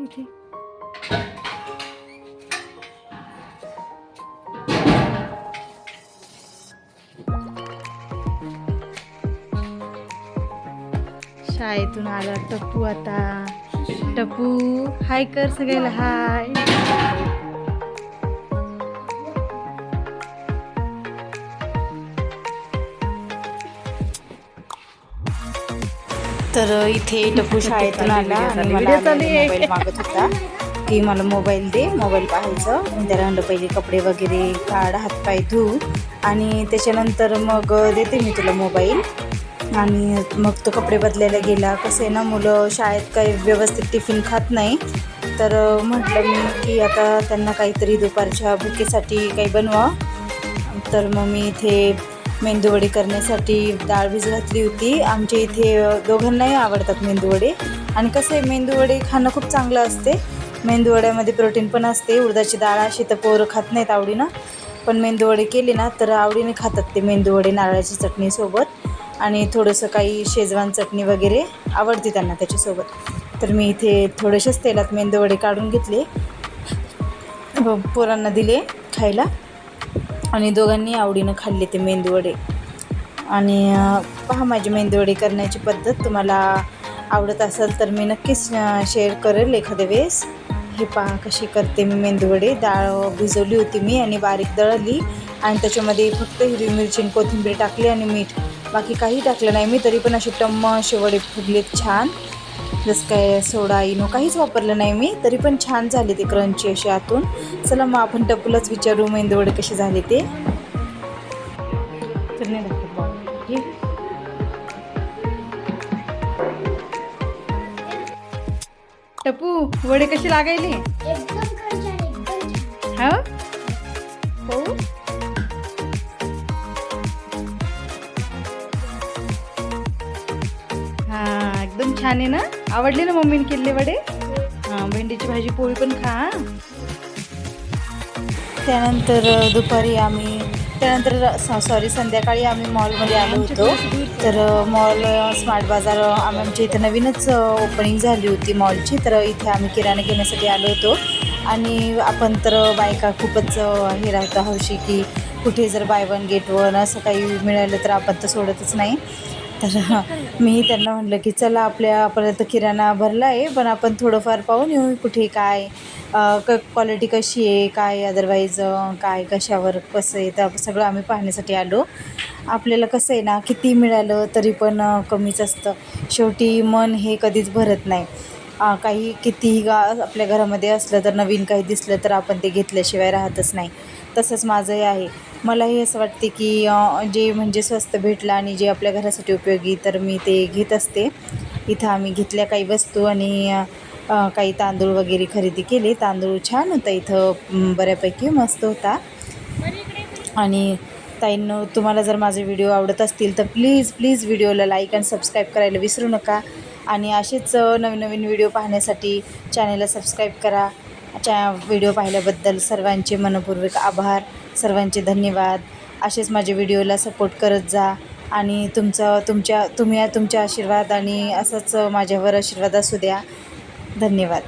इथे. शाळेतून आला टप्पू आता. टप्पू हाय कर सगळ्याला हाय तर इथे टप्पू शाळेतून आला आणि मला. मोबाईल मागत होता. की मला मोबाईल दे मोबाईल पाहायचं. मी त्याला म्हणलं पहिले कपडे वगैरे काढ हातपाय धु. आणि त्याच्यानंतर मग देते मी तुला मोबाईल आणि मग तो कपडे बदलायला गेला. कसं आहे ना मुलं शाळेत काही व्यवस्थित टिफिन खात नाही. तर म्हटलं मी की आता त्यांना काहीतरी दुपारच्या भुकेसाठी काही बनवा. तर मग मी इथे मेंदूवडे करण्यासाठी डाळ भिज घातली होती. आमच्या इथे दोघांनाही आवडतात मेंदूवडे. आणि कसं आहे मेंदूवडे खाणं खूप चांगलं असते. मेंदूवड्यामध्ये प्रोटीन पण असते. उडदाची डाळ अशी तर पोरं खात नाहीत आवडीनं. पण मेंदूवडे केले ना तर आवडीने खातात ते मेंदूवडे नारळाची चटणीसोबत आणि थोडंसं काही शेजवान चटणी वगैरे आवडते त्यांना त्याच्यासोबत. तर मी इथे थोडेसेच तेलात मेंदूवडे काढून घेतले. पोरांना दिले खायला. आणि दोघांनी आवडीनं खाल्ले ते मेंदूवडे आणि पहा माझी मेंदूवडे करण्याची पद्धत. तुम्हाला आवडत असेल तर मी नक्कीच शेअर करेल एखाद्या वेळेस. हे पहा कशी करते मी मेंदूवडे डाळ भिजवली होती मी आणि बारीक दळली आणि त्याच्यामध्ये फक्त हिरवी मिरची आणि कोथिंबीर टाकली आणि मीठ. बाकी काही टाकलं नाही मी तरी पण असे टम्म असे वडे फुगलेत छान. जसं काय सोडा इनो काहीच वापरलं नाही मी तरी पण छान झाले ते क्रंची असे आतून. चला मग आपण टपूलाच विचारू मेंदूवडे कसे झाले ते. टप्पू वडे कसे लागायले. हा? हो. हा एकदम छान आहे ना? आवडले ना मम्मीने केलेले वडे? हा भेंडीची भाजी पोळी पण खा. त्यानंतर दुपारी आम्ही त्यानंतर सॉरी संध्याकाळी आम्ही मॉलमध्ये आलो होतो. तर मॉल स्मार्ट बाजार आम- आमच्या इथं नवीनच ओपनिंग झाली होती मॉलची तर इथे आम्ही किराणा घेण्यासाठी आलो होतो. आणि आपण तर बायका खूपच हे राहतं हौशी की कुठे जर बाय वन गेट वन असं काही मिळालं तर आपण तर सोडतच नाही. तर मी त्यांना म्हटलं की चला आपल्यापर्यंत किराणा भरला आहे पण आपण थोडंफार पाहून येऊ कुठे काय क क्वालिटी कशी आहे काय अदरवाईज काय कशावर कसं आहे तर सगळं आम्ही पाहण्यासाठी आलो. आपल्याला कसं आहे ना किती मिळालं तरी पण कमीच असतं. शेवटी मन हे कधीच भरत नाही. काही कितीही गा आपल्या घरामध्ये असलं तर नवीन काही दिसलं तर आपण ते घेतल्याशिवाय राहतच नाही. तसंच माझंही आहे. मलाही असं वाटते की जे म्हणजे स्वस्त भेटलं आणि जे आपल्या घरासाठी उपयोगी तर मी ते घेत असते. इथं आम्ही घेतल्या काही वस्तू आणि काही तांदूळ वगैरे खरेदी केले. तांदूळ छान होता इथं बऱ्यापैकी मस्त होता. आणि ताईंनो तुम्हाला जर माझे व्हिडिओ आवडत असतील तर प्लीज प्लीज व्हिडिओला लाईक आणि सबस्क्राईब करायला विसरू नका. आणि असेच नवीन नवीन व्हिडिओ पाहण्यासाठी चॅनलला सबस्क्राईब करा. च्या व्हिडिओ पाहिल्याबद्दल सर्वांचे मनपूर्वक आभार. सर्वांचे धन्यवाद. असेच माझ्या व्हिडिओला सपोर्ट करत जा आणि तुमचं तुमच्या तुम्ही तुमच्या आशीर्वाद आणि असंच माझ्यावर आशीर्वाद असू द्या. धन्यवाद.